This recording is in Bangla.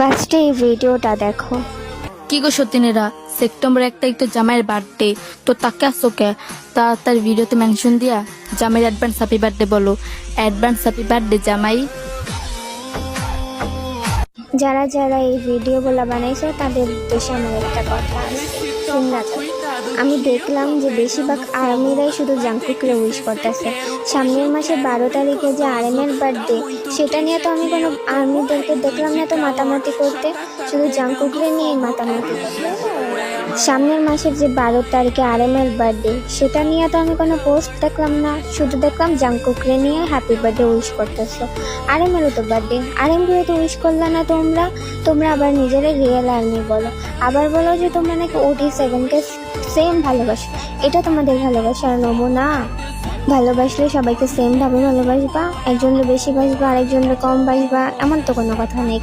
ফার্স্টে এই ভিডিওটা দেখো। কি গো সতীনেরা? সেপ্টেম্বর এক তারিখ তো জামাইয়ের বার্থডে তো তাকে আসো কে? তা তার ভিডিওতে মেনশন দিয়া জামাইয়ের অ্যাডভান্স হ্যাপি বার্থডে বলো। অ্যাডভান্স হ্যাপি বার্থডে জামাই। যারা যারা এই ভিডিওগুলো বানাইছে তাদের উদ্দেশ্যে আমার একটা কথা আছে। আমি দেখলাম যে বেশিরভাগ আর্মিরাই শুধু জাংকুকরে উইশ করতেছে। সামনের মাসে বারো তারিখে যে আর্মির বার্থডে সেটা নিয়ে তো আমি কোনো আর্মিদেরকে দেখলাম না তো মাতামাতি করতে। শুধু জাংকুকরে নিয়েই মাতামাতি সামনের মাসের যে বারো তারিখে আর এম এর বার্থডে সেটা নিয়ে তো আমি কোনো পোস্ট দেখলাম না। শুধু দেখলাম জাংকুকরে নিয়ে হ্যাপি বার্থডে উইশ করতেছো। আর এম এরও তো বার্থডে আর এম করে তো উইশ করলে না তোমরা? তোমরা আবার নিজেরা রিয়েল আর্মি বলো। আবার বলো যে তোমরা নাকি ওটি সেভেনকে সেম ভালোবাসা। এটা তোমাদের ভালোবাসার নমুনা। ভালোবাসলে সবাইকে সেমভাবে ভালোবাসবা একজনকে বেশি বাসবা আরেকজনকে কম বাসবা, এমন তো কোনো কথা নেই।